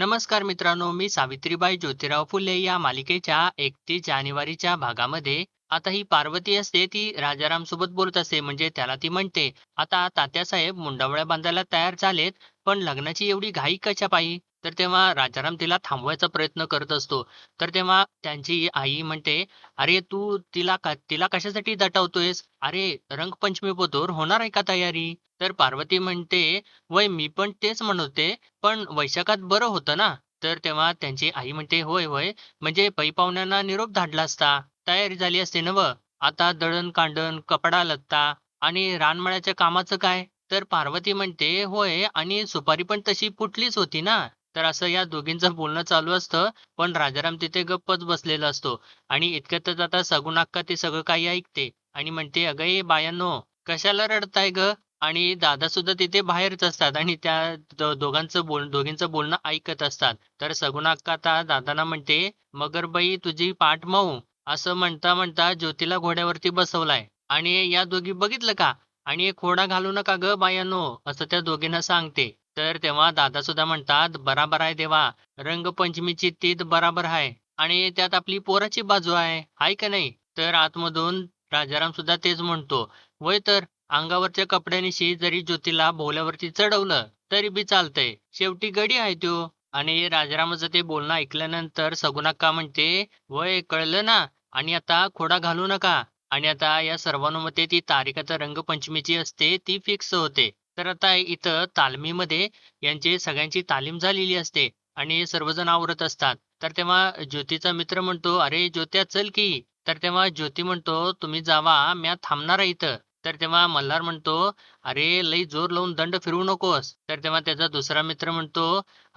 नमस्कार मित्रांनो मी सावित्रीबाई ज्योतिराव फुले या मालिकेच्या एकतीस जानेवारीच्या भागामध्ये. आता ही पार्वती असते ती राजाराम सोबत बोलत असते म्हणजे त्याला ती म्हणते आता तात्यासाहेब मुंडावळ्या बांधायला तयार झालेत पण लग्नाची एवढी घाई कशा पायी तर तेव्हा राजाराम तिला थांबवायचा प्रयत्न करत असतो. तर तेव्हा त्यांची आई म्हणते अरे तू तिला का तिला कशासाठी दटावतोयस? अरे रंगपंचमी पोतोर होणार आहे का तयारी? तर पार्वती म्हणते वय मी पण तेच म्हणते पण वैशाखात बरं होतं ना? तर तेव्हा त्यांची आई म्हणते होय होय म्हणजे पै पाहुण्यांना निरोप धाडला असता तयारी झाली असते ना व आता दळण कांडण कपडा लत्ता आणि रानमळ्याच्या कामाचं काय? तर पार्वती म्हणते होय आणि सुपारी पण तशी फुटलीच होती ना? तर असं या दोघींचं बोलणं चालू असतं पण राजाराम तिथे गप्पच बसलेला असतो. आणि इतक्यातच आता सगुनाक्का ते सगळं काही ऐकते आणि म्हणते अगं ए बायांनो कशाला रडताय ग? आणि दादा सुद्धा तिथे बाहेरच असतात आणि त्या दोघांचं बोल दोघींचं बोलणं ऐकत असतात. तर सगुनाक्का आता दादांना म्हणते मगरबाई तुझी पाठ मऊ. असं म्हणता म्हणता ज्योतीला घोड्यावरती बसवलाय. आणि या दोघी बघितलं का? आणि एक घोडा घालू नका ग बायानो असं त्या दोघींना सांगते. तर तेव्हा दादा सुद्धा म्हणतात बराबर आहे देवा. रंगपंचमीची तीत बराबर आहे. आणि त्यात आपली पोराची बाजू आहे. हाय का नाही? तर आतमधून राजाराम सुद्धा तेच म्हणतो. वय तर अंगावरच्या कपड्यानिशी जरी ज्योतीला भोवल्यावरती चढवलं तरी बी चालतंय. शेवटी गडी आहे तो आणि राजारामाचं ते बोलणं ऐकल्यानंतर सगुणाक्का म्हणते वय कळलं ना. आणि आता खोडा घालू नका. आणि आता या सर्वानुमते ती तारीख आता रंगपंचमीची असते ती फिक्स होते. तर आता इथं तालमीमध्ये यांची सगळ्यांची तालीम झालेली असते आणि सर्वजण आवरत असतात. तर तेव्हा ज्योतीचा मित्र म्हणतो अरे ज्योत्या चल की. तर तेव्हा ज्योती म्हणतो तुम्ही जावा म्या थांबणार इथं. तर तेव्हा मल्हार म्हणतो अरे लई जोर लावून दंड फिरवू नकोस. तर तेव्हा त्याचा दुसरा मित्र म्हणतो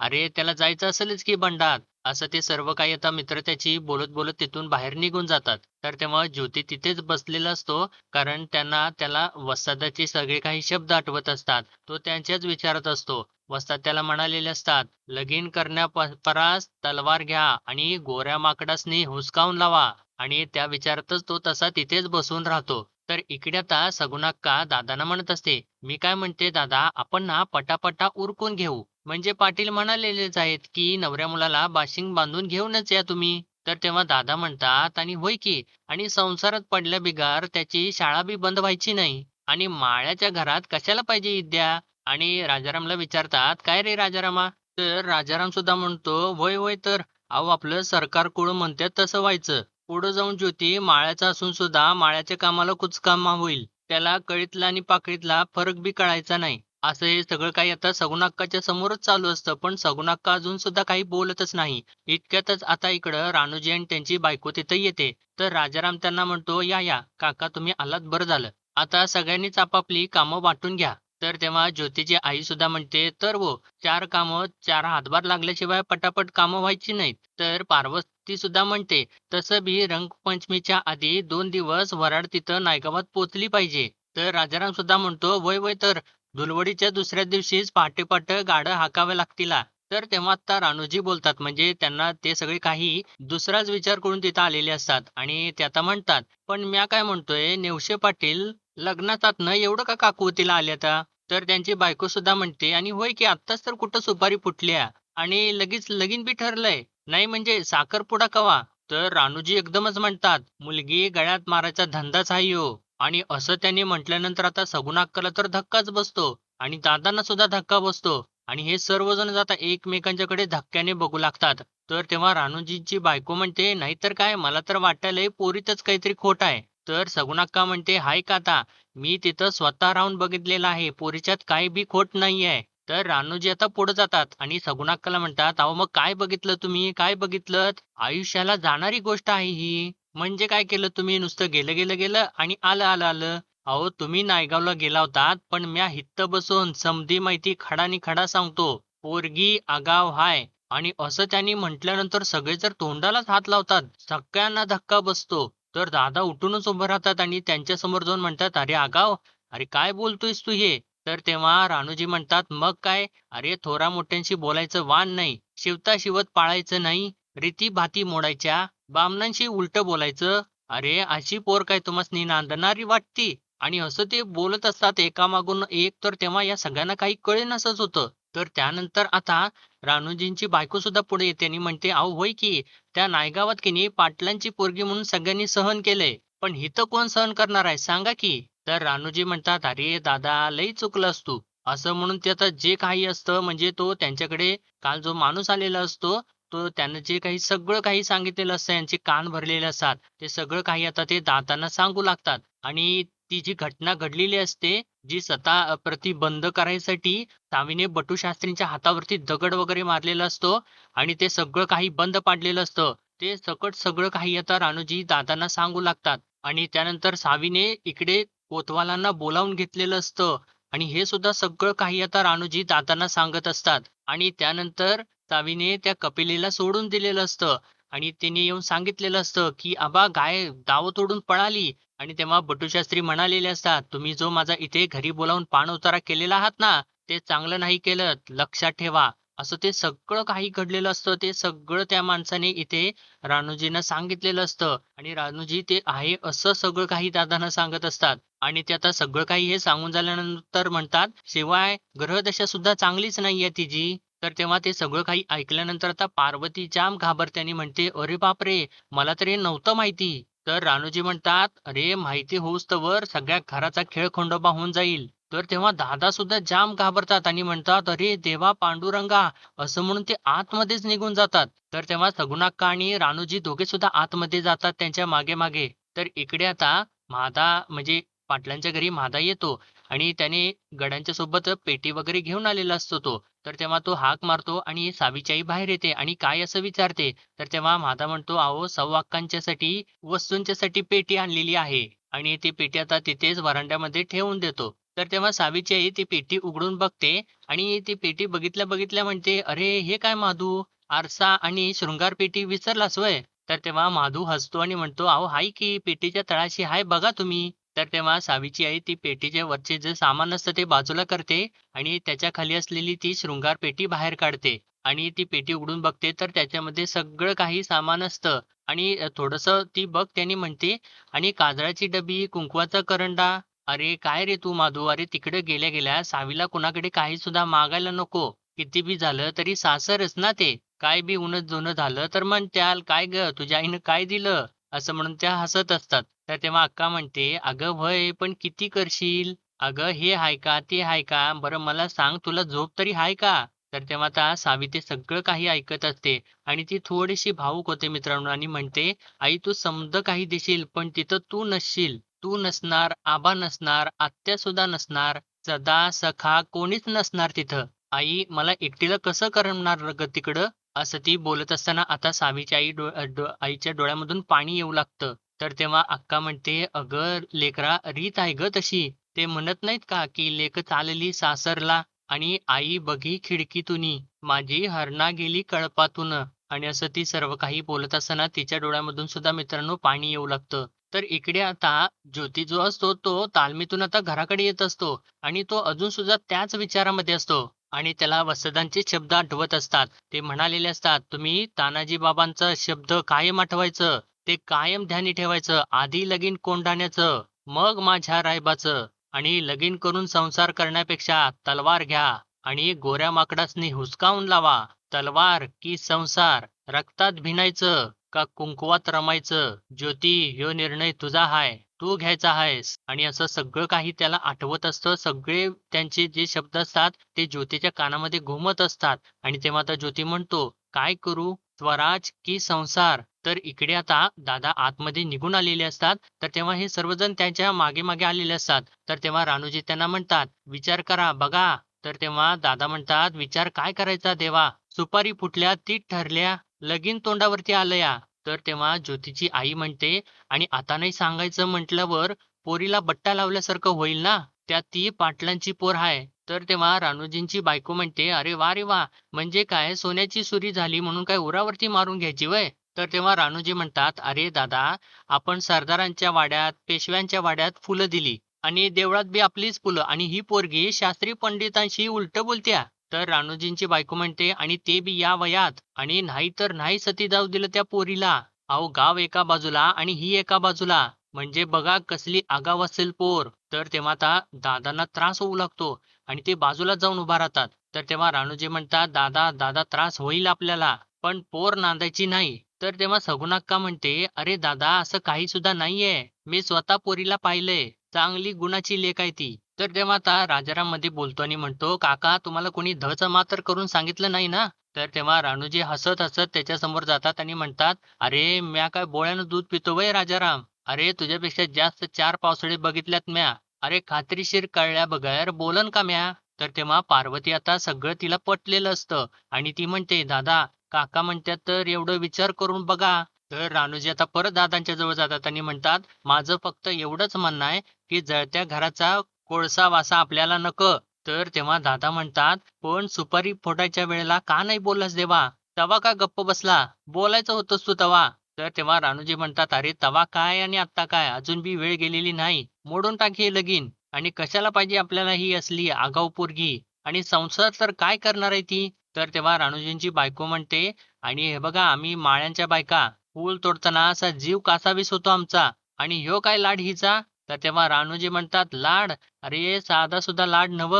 अरे त्याला जायचं असेलच की बंडात? असं ते सर्व काही आता मित्र त्याची बोलत बोलत तिथून बाहेर निघून जातात. तर तेव्हा ज्योती तिथेच बसलेला असतो कारण त्यांना त्याला वस्तादाचे सगळे काही शब्द आठवत असतात. तो त्यांच्याच विचारत असतो. वस्ताद त्याला म्हणालेले असतात लगीन करण्या परास तलवार घ्या आणि गोऱ्या माकडासनी हुसकावून लावा. आणि त्या विचारातच तो तसा तिथेच बसून राहतो. तर इकडे आता सगुणाक्का दादांना म्हणत असते मी काय म्हणते दादा आपण ना पटापटा उरकून घेऊ. म्हणजे पाटील म्हणालेलेच आहेत की नवऱ्या मुलाला बाशिंग बांधून घेऊनच या तुम्ही. तर तेव्हा दादा म्हणतात आणि होय की आणि संसारात पडल्या बिगार त्याची शाळा बी बंद व्हायची नाही. आणि माळ्याच्या घरात कशाला पाहिजे विद्या? आणि राजारामला विचारतात काय रे राजारामा? तर राजाराम सुद्धा म्हणतो होय होय तर. अहो आपलं सरकार कुळ म्हणते तसं व्हायचं. पुढे जाऊन ज्योती माळ्याचा असून सुद्धा माळ्याच्या कामाला कुचकामा होईल. त्याला कळीतला आणि पाकळीतला फरक बी कळायचा नाही. असं हे सगळं काही आता सगुणाक्काच्या समोरच चालू असतं पण सगुणाक्का अजून सुद्धा काही बोलतच नाही. इतक्यातच आता इकडं राणूजी आणि त्यांची बायको तिथं येते. तर राजाराम त्यांना म्हणतो या या काका तुम्ही आलात बरं झालं. आता सगळ्यांनीच आपापली कामं वाटून घ्या. तर तेव्हा ज्योतीची आई सुद्धा म्हणते तर वो चार कामं चार हातभार लागल्याशिवाय पटापट कामं व्हायची नाहीत. तर पार्वती सुद्धा म्हणते तसं बी रंगपंचमीच्या आधी दोन दिवस वराड तिथं नायगावात पोचली पाहिजे. तर राजाराम सुद्धा म्हणतो वय वय तर धुलवडीच्या दुसऱ्या दिवशीच पहाटे गाड गाडं लागतील. तर तेव्हा आता रानूजी बोलतात म्हणजे त्यांना ते सगळे काही दुसराच विचार करून तिथं आलेले असतात आणि ते आता म्हणतात पण म्या काय म्हणतोय नेवशे पाटील लग्नात न एवढं का काकुवतीला आले आता तर त्यांची बायको सुद्धा म्हणते आणि होय की आत्ताच तर कुठं सुपारी फुटल्या आणि लगेच लगीन बी ठरलंय. नाही म्हणजे साखरपुडा कवा? तर रानूजी एकदमच म्हणतात मुलगी गळ्यात मारायचा धंदाच आहे हो. आणि असं त्यांनी म्हटल्यानंतर आता सगुण तर धक्काच बसतो आणि दादांना सुद्धा धक्का बसतो. आणि हे सर्वजण आता एकमेकांच्याकडे धक्क्याने बघू लागतात. तर तेव्हा रानूजींची बायको म्हणते नाहीतर काय? मला तर वाटायलंय पोरीतच काहीतरी खोट आहे. तर सगुणाक्का म्हणते हाय का आता मी तिथं स्वतः राहून बघितलेलं आहे. पोरीच्यात काही बी खोट नाहीये. तर रानूजी आता पुढे जातात आणि सगुणाक्काला म्हणतात अहो मग काय बघितलं तुम्ही? काय बघितलं आयुष्याला जाणारी गोष्ट आहे ही. म्हणजे काय केलं तुम्ही? नुसतं गेलं गेलं गेलं आणि आलं आलं आलं. अहो तुम्ही नायगावला गेला होतात पण म्या हित्त बसून समधी माहिती खडानी खडा सांगतो पोरगी आगाव हाय. आणि असं त्यांनी म्हटल्यानंतर सगळे जर तोंडालाच हात लावतात सगळ्यांना धक्का बसतो. तर दादा उठूनच उभं राहतात आणि त्यांच्यासमोर जाऊन म्हणतात अरे आगाव अरे काय बोलतोयस तू हे? तर तेव्हा रानूजी म्हणतात मग काय? अरे थोरा मोठ्यांशी बोलायचं वान नाही शिवता शिवत पाळायचं नाही रीती भाती मोडायच्या बामणांशी उलट बोलायचं. अरे अशी पोर काय तुम्हाला नांदणारी वाटती? आणि असं ते बोलत असतात एकामागून एक. तर तेव्हा या सगळ्यांना काही कळे नसच होतं. तर त्यानंतर आता रानूजींची बायको सुद्धा पुढे येते आणि म्हणते अहो होय की त्या नायगावात की नाही पाटलांची पोरगी म्हणून सगळ्यांनी सहन केलंय. पण हिथं कोण सहन करणार आहे सांगा की. तर रानूजी म्हणतात अरे दादा लई चुकलास तू असं म्हणून ते आता जे काही असतं म्हणजे तो त्यांच्याकडे काल जो माणूस आलेला असतो तो त्यानं जे काही सगळं काही सांगितलेलं असतं यांचे कान भरलेले असतात. ते सगळं काही आता ते दातांना सांगू लागतात. आणि ती जी घटना घडलेली असते जी स्वतः प्रति बंद करायसाठी सावीने बटू शास्त्रींच्या हातावरती दगड वगैरे मारलेला असतो आणि ते सगळं काही बंद पाडलेलं असतं. ते सकट सगळं काही आता रानूजी दादांना सांगू लागतात आणि त्यानंतर सावीने इकडे कोतवालांना बोलावून घेतलेलं असतं आणि हे सुद्धा सगळं काही आता रानूजी दादांना सांगत असतात आणि त्यानंतर सावीने त्या कपिलेला सोडून दिलेलं असतं. आणि त्यांनी येऊन सांगितलेलं असतं की आबा गाय दाव तोडून पळाली. आणि तेव्हा बटूशास्त्री म्हणालेले असतात तुम्ही जो माझा इथे घरी बोलावून पाण उतारा केलेला आहात ना ते चांगलं नाही केलं लक्षात ठेवा. असं ते सगळं काही घडलेलं असतं ते सगळं त्या माणसाने इथे रानूजींना सांगितलेलं असतं. आणि रानूजी ते आहे असं सगळं काही दादांना सांगत असतात. आणि ते आता सगळं काही हे सांगून झाल्यानंतर म्हणतात शिवाय ग्रहदशा सुद्धा चांगलीच नाहीये तिची. तर तेव्हा ते सगळं काही ऐकल्यानंतर आता पार्वती जाम घाबरते आणि म्हणते अरे बापरे मला तर हे नव्हतं माहिती. तर रानूजी म्हणतात अरे माहिती होऊस तर सगळ्या घराचा खेळ खंडोबा होऊन जाईल. तर तेव्हा दादा सुद्धा जाम घाबरतात आणि म्हणतात अरे देवा पांडुरंगा. असं म्हणून ते आतमध्येच निघून जातात. तर तेव्हा सगुणाक्का आणि रानूजी दोघे सुद्धा आतमध्ये जातात त्यांच्या मागे मागे. तर इकडे आता मादा म्हणजे पाटलांच्या घरी महादा येतो आणि त्याने गड्यांच्या सोबत पेटी वगैरे घेऊन आलेला असतो तो. तर तेव्हा तो हाक मारतो आणि सावीची आई बाहेर येते आणि काय असं विचारते? तर तेव्हा मादा म्हणतो अहो सव्वाक्कांच्यासाठी वस्तूंच्यासाठी पेटी आणलेली आहे. आणि ती पेटी आता तिथेच वरांड्यामध्ये ठेवून देतो. तर तेव्हा सावीची आई ती पेटी उघडून बघते आणि ती पेटी बघितल्या बघितल्या म्हणते अरे हे काय माधू आरसा आणि शृंगार पेटी विसरलास वय? तर तेव्हा माधू हसतो आणि म्हणतो अहो हाय की पेटीच्या तळाशी हाय बघा तुम्ही. तर तेव्हा सावीची आई ती पेटीच्या वरचे जे सामान असतं ते बाजूला करते आणि त्याच्याखाली असलेली ती शृंगार पेटी बाहेर काढते. आणि ती पेटी उघडून बघते तर त्याच्यामध्ये सगळं काही सामान असतं. आणि थोडस ती बघ त्यांनी म्हणते आणि काजळाची डबी कुंकवाचा करंडा? अरे काय रे तू माधू? अरे तिकडे गेल्या गेल्या सावीला कुणाकडे काही सुद्धा मागायला नको. किती बी झालं तरी सासरच ना ते. काय बी उन्हत जुनं झालं तर म्हणत्याल काय ग? तुझ्या आईनं काय दिलं? असं म्हणून त्या हसत असतात. तर तेव्हा अक्का म्हणते अगं भय पण किती करशील? अगं हे हाय का ते हाय का? बरं मला सांग तुला झोप तरी हाय का? तर तेव्हा आता सावित्री सगळं काही ऐकत असते आणि ती थोडीशी भावूक होते मित्रांनो आणि म्हणते आई तू समज काही देशील पण तिथं तू नसशील. तू नसणार आबा नसणार आत्या सुद्धा नसणार सदा सखा कोणीच नसणार तिथं. आई मला एकटीला कसं करणार ग तिकडं? असं ती बोलत असताना आता सावीच्या आई डो, डो आईच्या डोळ्यामधून पाणी येऊ लागतं. तर तेव्हा अक्का म्हणते अगं लेकरा रीत आहे ग तशी. ते म्हणत नाहीत का की लेक चालली सासरला? आणि आई बघी खिडकीतून. माझी हरणा गेली कळपातून. आणि असं ती सर्व काही बोलत असताना तिच्या डोळ्यामधून सुद्धा मित्रांनो पाणी येऊ लागतं. तर इकडे आता ज्योती जो असतो तो तालमीतून आता घराकडे येत असतो. आणि तो अजून सुद्धा त्याच विचारामध्ये असतो. आणि त्याला वसदांचे शब्द आठवत असतात. ते म्हणालेले असतात तुम्ही तानाजी बाबांचा शब्द कायम आठवायचं ते कायम ध्यानी ठेवायचं आधी लगीन कोंडाण्याचं मग माझ्या रायबाचं आणि लगीन करून संसार करण्यापेक्षा तलवार घ्या आणि गोऱ्या माकडासनी हुसकावून लावा तलवार की संसार रक्तात भिनायचं का कुंकुवात रमायचं? ज्योती ह्यो निर्णय तुझा हाय. तू घ्यायचा आहेस आणि असं सगळं काही त्याला आठवत असतं. सगळे त्यांचे जे शब्द असतात ते ज्योतीच्या कानामध्ये घुमत असतात. आणि तेव्हा आता ज्योती म्हणतो काय करू? स्वराज की संसार? तर इकडे आता दादा आतमध्ये निघून आलेले असतात. तर तेव्हा हे सर्वजण त्यांच्या मागे मागे आलेले असतात. तर तेव्हा रानूजी त्यांना म्हणतात विचार करा बघा. तर तेव्हा दादा म्हणतात विचार काय करायचा देवा? सुपारी फुटल्या ती ठरल्या. लगीन तोंडावरती आलया. तर तेव्हा ज्योतीची आई म्हणते आणि आता नाही सांगायचं म्हटल्यावर पोरीला बट्टा लावल्यासारखं होईल ना? त्यात ती पाटलांची पोर हाय. तर तेव्हा रानूजींची बायको म्हणते अरे वा रे वा म्हणजे काय? सोन्याची सुरी झाली म्हणून काय उरावरती मारून घ्यायची वय? तर तेव्हा रानूजी म्हणतात अरे दादा आपण सरदारांच्या वाड्यात पेशव्यांच्या वाड्यात फुलं दिली. आणि देवळात बी आपलीच फुलं. आणि ही पोरगी शास्त्री पंडितांशी उलट बोलत्या. तर राणूजींची बायको म्हणते आणि ते बी या वयात. आणि नाही तर नाही सती जाऊ दिलं त्या पोरीला. अहो गाव एका बाजूला आणि ही एका बाजूला. म्हणजे बघा कसली आगाव असेल पोर. तर तेव्हा आता दादांना त्रास होऊ लागतो आणि ते बाजूला जाऊन उभा राहतात. तर तेव्हा राणूजी म्हणतात दादा दादा त्रास होईल आपल्याला. पण पोर नांदायची नाही. तर तेव्हा सगुणाक्का म्हणते अरे दादा असं काही सुद्धा नाहीये. मी स्वतः पोरीला पाहिलंय. चांगली गुणाची लेख आहे ती. तर तेव्हा आता राजाराममध्ये बोलतो आणि म्हणतो काका तुम्हाला कोणी धच मातर करून सांगितलं नाही ना? तर तेव्हा रानूजी हसत हसत त्याच्यासमोर जातात आणि म्हणतात अरे म्या काय बोळ्यानं दूध पितो वय राजाराम? अरे तुझ्यापेक्षा जास्त चार पावसाळे बघितल्यात म्या. अरे खात्रीशीर कळल्या बगैर बोलन का म्या? तर तेव्हा पार्वती आता सगळं तिला पटलेलं असतं आणि ती म्हणते दादा काका म्हणतात तर एवढं विचार करून बघा. तर रानूजी आता परत दादांच्या जवळ जातात आणि म्हणतात माझं फक्त एवढंच म्हणणं आहे की जळत्या घराचा कोळसा वासा आपल्याला नको. तर तेव्हा दादा म्हणतात पण सुपारी फोडायच्या वेळेला का नाही बोललास देवा? तवा का गप्प बसला? बोलायचं होतंस तू तवा. तर तेव्हा रानूजी म्हणतात अरे तवा काय आणि आत्ता काय? अजून बी वेळ गेलेली नाही. मोडून टाक हे लगीन. आणि कशाला पाहिजे आपल्याला ही असली आगाऊ पोरगी? आणि संसार तर काय करणार आहे ती? तर तेव्हा राणूजींची बायको म्हणते आणि हे बघा आम्ही माळ्यांच्या बायका. फूल तोडताना असा जीव कासावीस होतो आमचा. आणि ह्यो काय लाड हिचा? तर तेव्हा राणूजी म्हणतात लाड अरे साधा सुद्धा लाड नव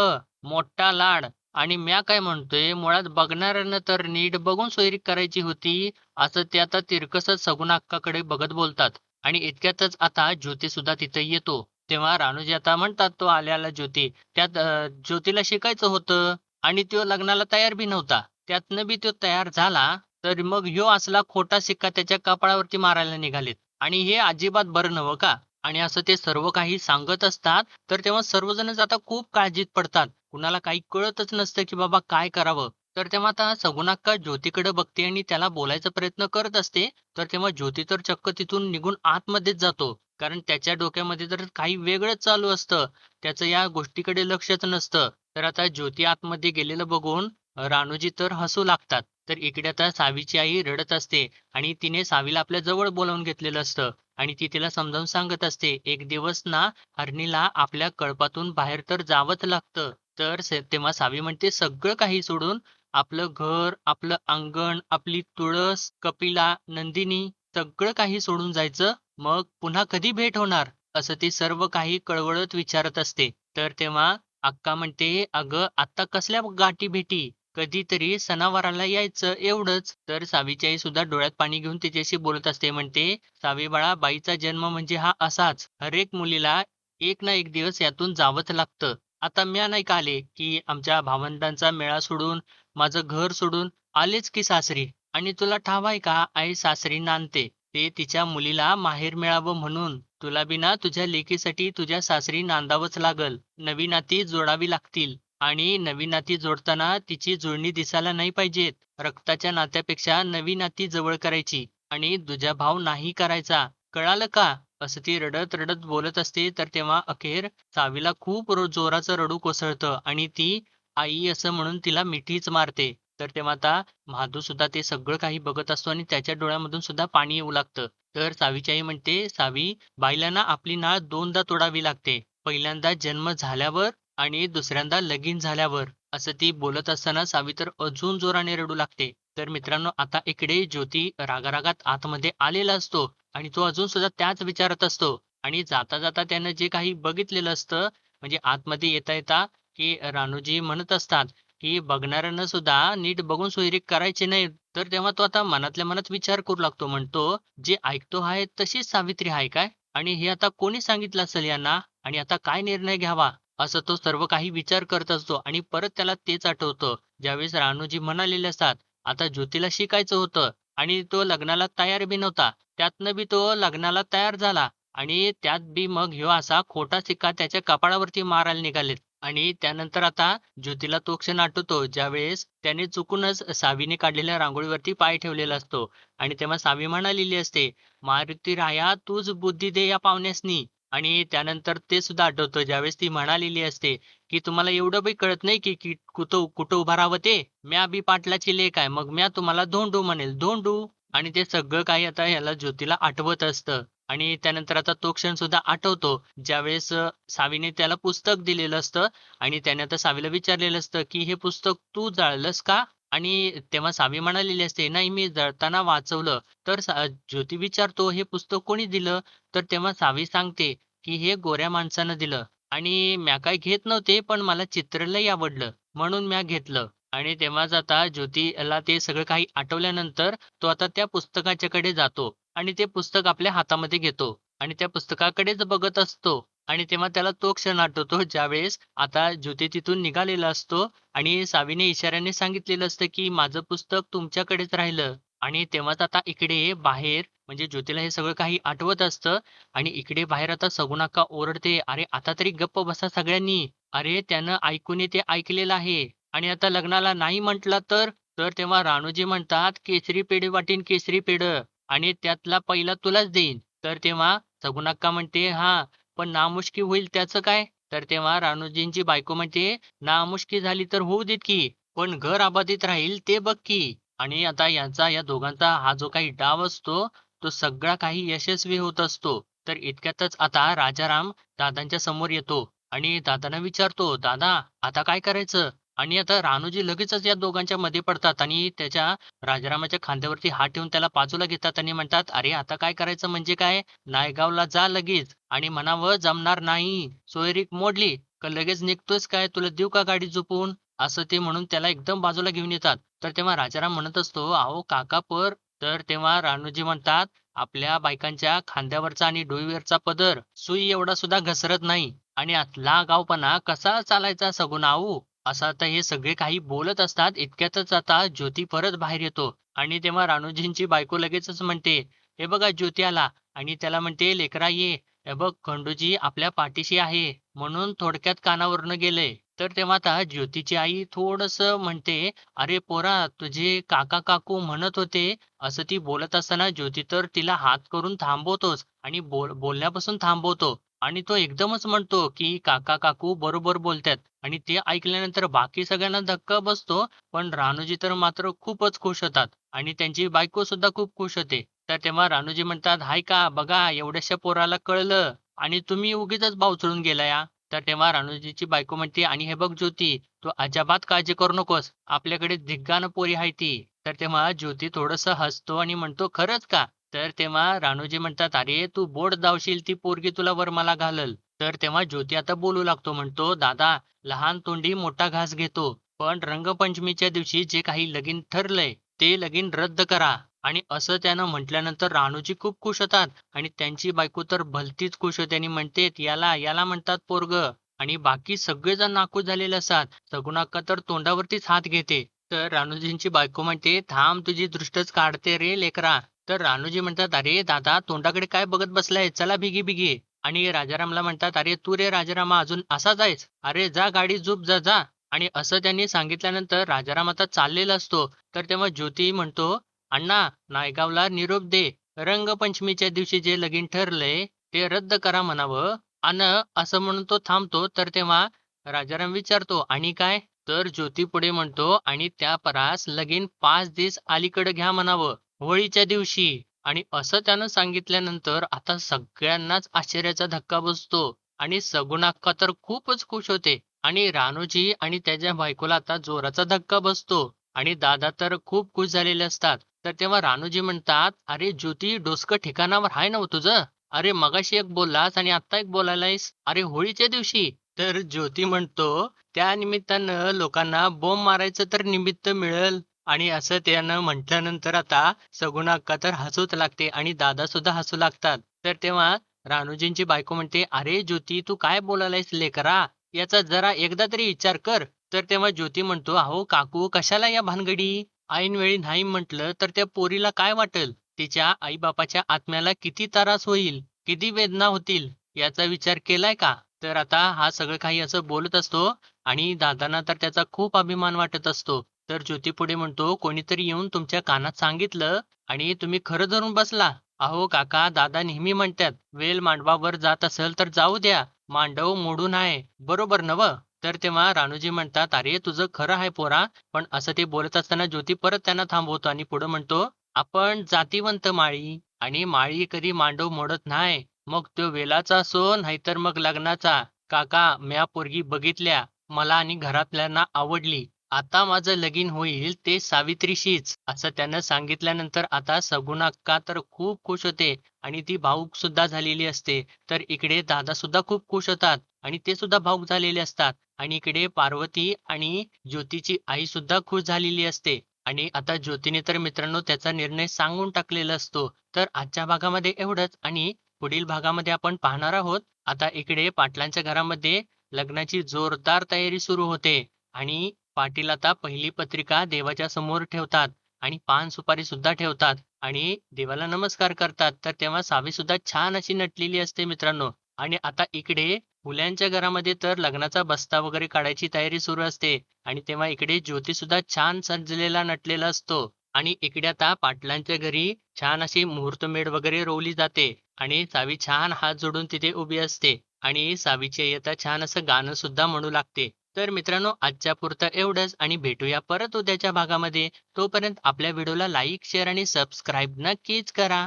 मोठा लाड. आणि म्या काय म्हणतोय मुळात बघणाऱ्यानं तर नीट बघून सोयरी करायची होती असं ते आता तिरकसच सगुणाक्काकडे बघत बोलतात. आणि इतक्यातच आता ज्योती सुद्धा तिथे येतो. तेव्हा राणूजी आता म्हणतात तो आल्याला ज्योती. त्यात ज्योतीला शिकायचं होतं. आणि तो लग्नाला तयार बी नव्हता. त्यातनं बी तो तयार झाला तर मग ह्यो असला खोटा सिक्का त्याच्या कपाळावरती मारायला निघालेत. आणि हे अजिबात बरं नव्ह का? आणि असं ते सर्व काही सांगत असतात तर तेव्हा सर्वजणच आता खूप काळजीत पडतात. कुणाला काही कळतच नसतं की बाबा काय करावं. तर तेव्हा आता सगुणाक्का ज्योतीकडे बघते आणि त्याला बोलायचा प्रयत्न करत असते तर तेव्हा ज्योती तर चक्क तिथून निघून आतमध्येच जातो. कारण त्याच्या डोक्यामध्ये तर काही वेगळंच चालू असतं. त्याचं या गोष्टीकडे लक्षच नसतं. तर आता ज्योती आतमध्ये गेलेलं बघून राणूजी तर हसू लागतात. तर इकडे आता सावीची आई रडत असते आणि तिने सावीला आपल्या जवळ बोलावून घेतलेलं असतं. आणि ती तिला समजावून सांगत असते एक दिवस ना हरणीला आपल्या कळपातून बाहेर तर जावंच लागतं. तर तेव्हा सावी म्हणते सगळं काही सोडून आपलं घर आपलं अंगण आपली तुळस कपिला नंदिनी सगळं काही सोडून जायचं. मग पुन्हा कधी भेट होणार? असं ती सर्व काही कळवळत विचारत असते. तर तेव्हा अक्का म्हणते अगं आता कसल्या गाठी भेटी? कधीतरी सणावाराला यायचं एवढंच. तर सावीची आई सुद्धा डोळ्यात पाणी घेऊन तिच्याशी बोलत असते म्हणते सावी बाळा बाईचा जन्म म्हणजे हा असाच. हरेक मुलीला एक ना एक दिवस यातून जावंच लागतं. आता म्या नाही का आले की आमच्या भावंडांचा मेळा सोडून माझं घर सोडून आलेच की सासरी? आणि तुला ठाव आहे का? आई सासरी नांदते. ते तिच्या मुलीला माहेर मिळावं म्हणून. तुला बिना तुझ्या लेकीसाठी तुझ्या सासरी नांदावंच लागल. नवी नाती जोडावी लागतील. आणि नवी नाती जोडताना तिची जुळणी दिसायला नाही पाहिजेत. रक्ताच्या नात्यापेक्षा नवी नाती जवळ करायची आणि दुजा भाव नाही करायचा. कळालं का? असं ती रडत रडत बोलत असते तर तेव्हा अखेर सावीला खूप जोराचं रडू कोसळतं आणि ती आई असं म्हणून तिला मिठीच मारते. तर तेव्हा आता महादू सुद्धा ते सगळं काही बघत असतो आणि त्याच्या डोळ्यामधून सुद्धा पाणी येऊ लागतं. तर सावीची आई म्हणते सावी बाईला ना आपली नाळ दोनदा तोडावी लागते. पहिल्यांदा जन्म झाल्यावर आणि दुसऱ्यांदा लगीन झाल्यावर असं ती बोलत असताना सावित्र अजून जोराने रडू लागते. तर मित्रांनो आता इकडे ज्योती रागारागात आतमध्ये आलेला असतो आणि तो अजून सुद्धा त्याच विचारत असतो. आणि जाता जाता त्यानं जे काही बघितलेलं असतं म्हणजे आतमध्ये येता येता की रानूजी म्हणत असतात की बघणाऱ्यांना सुद्धा नीट बघून सोयरीक करायचे नाही तर तेव्हा तो आता मनातल्या मनात विचार करू लागतो. म्हणतो जे ऐकतो आहे तशीच सावित्री आहे काय? आणि हे आता कोणी सांगितलं असेल यांना? आणि आता काय निर्णय घ्यावा? असं तो सर्व काही विचार करत असतो आणि परत त्याला तेच आठवतं. ज्यावेळेस रानूजी म्हणालेले असतात आता ज्योतीला शिकायचं होतं आणि तो लग्नाला तयार बी नव्हता. त्यातनं बी तो लग्नाला तयार झाला आणि त्यात बी मग ह्यो असा खोटा सिक्का त्याच्या कपाळावरती मारायला निघालेत. आणि त्यानंतर आता ज्योतीला तो क्षण आठवतो ज्यावेळेस त्याने चुकूनच सावीने काढलेल्या रांगोळीवरती पाय ठेवलेला असतो. आणि तेव्हा सावी म्हणालेली असते मारुती राया तूच बुद्धी दे या पाहुण्यासनी. आणि त्यानंतर ते सुद्धा आठवतं. ज्यावेळेस ती म्हणालेली असते की तुम्हाला एवढं बी कळत नाही की की कुठं कुठं उभा राहावं ते? म्या बी पाटलाची लेख आहे. मग म्या तुम्हाला धोंडू म्हणेल. धोंडू आणि ते सगळं काही आता ह्याला ज्योतीला आठवत असतं. आणि त्यानंतर आता तो क्षण सुद्धा आठवतो. ज्यावेळेस सावीने त्याला पुस्तक दिलेलं असतं आणि त्याने आता सावीला विचारलेलं असतं की हे पुस्तक तू जाळलंस का? आणि तेव्हा सावी म्हणालेली असते नाही मी जळताना वाचवलं. तर ज्योती विचारतो हे पुस्तक कोणी दिलं? तर तेव्हा सावी सांगते की हे गोऱ्या माणसानं दिलं. आणि म्या काय घेत नव्हते पण मला चित्र लय आवडलं. म्हणून म्या घेतलं. आणि तेव्हाच आता ज्योतीला ते सगळं काही आठवल्यानंतर तो आता त्या पुस्तकाच्याकडे जातो. आणि ते पुस्तक आपल्या हातामध्ये घेतो. आणि त्या पुस्तकाकडेच बघत असतो. आणि तेव्हा त्याला तो क्षण आठवतो ज्यावेळेस आता ज्योती तिथून निघालेला असतो. आणि सावीने इशाऱ्याने सांगितलेलं असतं की माझं पुस्तक तुमच्याकडेच राहिलं. आणि तेव्हाच आता इकडे बाहेर म्हणजे ज्योतीला हे सगळं काही आठवत असतं आणि इकडे बाहेर आता सगुणाका ओरडते अरे आता तरी गप्प बसा सगळ्यांनी. अरे त्यानं ऐकून ते ऐकलेलं आहे. आणि आता लग्नाला नाही म्हटलं तर तर तेव्हा राणूजी म्हणतात केसरी पेढे वाटेन केसरी पेढ. आणि त्यातला पहिला तुलाच देईन. तर तेव्हा सगुणाक्का म्हणते हा पण नामुष्की होईल त्याचं काय? तर तेव्हा राणूजींची बायको म्हणते नामुष्की झाली तर होऊ देत की पण घर आबाधित राहील ते बघ की. आणि आता यांचा या दोघांचा हा जो काही डाव असतो तो सगळा काही यशस्वी होत असतो. तर इतक्यातच आता राजाराम दादांच्या समोर येतो आणि दादांना विचारतो दादा आता काय करायचं? आणि आता रानूजी लगेचच या दोघांच्या मध्ये पडतात आणि त्याच्या राजारामाच्या खांद्यावरती हात ठेवून त्याला बाजूला घेतात आणि म्हणतात अरे आता काय करायचं म्हणजे काय? नायगावला जा लगेच. आणि म्हणावं जमणार नाही. सोयरीक मोडली. का लगेच निघतोयस काय? तुला देऊ का गाडी झोपून? असं ते म्हणून त्याला एकदम बाजूला घेऊन येतात. तर तेव्हा राजाराम म्हणत असतो अहो काका पर. तर तेव्हा रानूजी म्हणतात आपल्या बायकांच्या खांद्यावरचा आणि डोईवरचा पदर सुई एवढा सुद्धा घसरत नाही. आणि आतला गावपणा कसा चालायचा सगुण आऊ? असं आता हे सगळे काही बोलत असतात इतक्यातच आता ज्योती परत बाहेर येतो. आणि तेव्हा राणूजींची बायको लगेचच म्हणते हे बघा ज्योती आला. आणि त्याला म्हणते लेकरा ये. हे बघ खंडूजी आपल्या पाठीशी आहे. म्हणून थोडक्यात कानावरनं गेलंय तर तेव्हा आता ज्योतीची आई थोडस म्हणते अरे पोरा तुझे काका काकू म्हणत होते. असं ती बोलत असताना ज्योती तर तिला हात करून थांबवतोच आणि बोल बोलण्यापासून थांबवतो आणि तो एकदमच म्हणतो की काका काकू बरोबर बोलतात. आणि ते ऐकल्यानंतर बाकी सगळ्यांना धक्का बसतो पण रानूजी तर मात्र खूपच खुश होतात आणि त्यांची बायको सुद्धा खूप खुश होते. तर तेव्हा रानूजी म्हणतात हाय का बघा एवढ्याशा पोराला कळलं आणि तुम्ही उगीच भाव चढून गेला या तर तेव्हा राणूजीची बायको म्हणते आणि हे बघ ज्योती तू अजाबात काळजी करू नकोस. आपल्याकडे दिग्गानं पोरी आहे ती. तर तेव्हा ज्योती थोडस हसतो आणि म्हणतो खरंच का? तर तेव्हा राणूजी म्हणतात अरे तू बोट दावशील ती पोरगी तुला वर मला घालल. तर तेव्हा ज्योती आता बोलू लागतो म्हणतो दादा लहान तोंडी मोठा घास घेतो पण रंगपंचमीच्या दिवशी जे काही लगीन ठरलंय ते लगीन रद्द करा. आणि असं त्यानं म्हटल्यानंतर राणूजी खूप खुश होतात. आणि त्यांची बायको तर भलतीच खुश होते आणि म्हणते याला याला म्हणतात पोरग. आणि बाकी सगळेजण नाखुश झालेले असतात. सगुणाक्का तर तोंडावरतीच हात घेते. तर राणूजींची बायको म्हणते थांब तुझी दृष्टच काढते रे लेकरा. तर राणूजी म्हणतात अरे दादा तोंडाकडे काय बघत बसलाय? चला भिगी भिगी. आणि राजारामला म्हणतात अरे तू रे राजारामा अजून असाच आहेस? अरे जा गाडी झुप जा जा. आणि असं त्यांनी सांगितल्यानंतर राजाराम आता चाललेला असतो. तर तेव्हा ज्योती म्हणतो अण्णा नायगावला निरोप दे. रंगपंचमीच्या दिवशी जे लगीन ठरलंय ते रद्द करा म्हणावं. अन असं म्हणून तो थांबतो तर तेव्हा राजाराम विचारतो आणि काय? तर ज्योती पुढे म्हणतो आणि त्या परास लगीन पाच दिवस अलीकडे घ्या म्हणावं होळीच्या दिवशी. आणि असं त्यानं सांगितल्यानंतर आता सगळ्यांनाच आश्चर्याचा धक्का बसतो. आणि सगुणाक्का तर खूपच खुश होते. आणि रानोजी आणि त्याच्या बायकोला आता जोराचा धक्का बसतो. आणि दादा तर खूप खुश झालेले असतात. तर तेव्हा रानूजी म्हणतात अरे ज्योती डोसकं ठिकाणावर आहे ना हो तुझं? अरे मगाशी एक बोललास आणि आता एक बोलायलायस? अरे होळीच्या दिवशी? तर ज्योती म्हणतो त्या निमित्तानं लोकांना बोंब मारायचं तर निमित्त मिळेल. आणि असं त्यानं म्हटल्यानंतर आता सगुणा अक्का तर हसूच लागते आणि दादा सुद्धा हसू लागतात. तर तेव्हा रानूजींची बायको म्हणते अरे ज्योती तू काय बोलायलायस लेकरा? याचा जरा एकदा तरी विचार कर. तर तेव्हा ज्योती म्हणतो अहो काकू कशाला या भानगडी? ऐनवेळी नाही म्हटलं तर त्या पोरीला काय वाटेल? तिच्या आईबापाच्या आत्म्याला किती त्रास होईल? किती वेदना होतील? याचा विचार केलाय का? तर आता हा सगळं काही असं बोलत असतो आणि दादांना तर त्याचा खूप अभिमान वाटत असतो. तर ज्योती पुढे म्हणतो कोणीतरी येऊन तुमच्या कानात सांगितलं आणि तुम्ही खरं धरून बसला. अहो काका दादा नेहमी म्हणतात वेल मांडवावर जात असेल तर जाऊ द्या. मांडव मोडून आहे. बरोबर नव तर तेव्हा राणूजी म्हणतात अरे तुझं खरं आहे पोरा. पण असं ते बोलत असताना ज्योती परत त्यांना थांबवतो आणि पुढे म्हणतो आपण जातीवंत माळी आणि माळी कधी मांडव मोडत नाही. मग तो वेलाचा असो नाहीतर मग लग्नाचा. काका म्या पोरगी बघितल्या. मला आणि घरातल्यांना आवडली. आता माझं लगीन होईल ते सावित्रीशीच. असं त्यानं सांगितल्यानंतर आता सगुणाक्का तर खूप खुश होते आणि ती भाऊक सुद्धा झालेली असते. तर इकडे दादा सुद्धा खूप खुश होतात आणि ते सुद्धा भाऊक झालेले असतात. आणि इकडे पार्वती आणि ज्योतीची आई सुद्धा खुश झालेली असते. आणि आता ज्योतीने तर मित्रांनो त्याचा निर्णय सांगून टाकलेला असतो. तर आजच्या भागामध्ये एवढंच आणि पुढील भागामध्ये आपण पाहणार आहोत. आता इकडे पाटलांच्या घरामध्ये लग्नाची जोरदार तयारी सुरू होते. आणि पाटील आता पहिली पत्रिका देवाच्या समोर ठेवतात आणि पान सुपारी सुद्धा ठेवतात आणि देवाला नमस्कार करतात. तर तेव्हा सावी सुद्धा छान अशी नटलेली असते मित्रांनो. आणि आता इकडे मुलांच्या घरामध्ये तर लग्नाचा बस्ता वगैरे काढायची तयारी सुरू असते आणि तेव्हा इकडे ज्योती सुद्धा छान सजलेला नटलेला असतो आणि इकडे आता पाटलांच्या घरी छान अशी मुहूर्तमेढ वगैरे रोवली जाते आणि सावी छान हात जोडून तिथे उभी असते आणि सावीची येता छान असं गाणं सुद्धा म्हणू लागते. तर मित्रांनो आजच्या पुरतं एवढंच आणि भेटूया परत उद्याच्या भागामध्ये. तोपर्यंत आपल्या व्हिडिओला लाईक शेअर आणि सबस्क्राईब नक्कीच करा.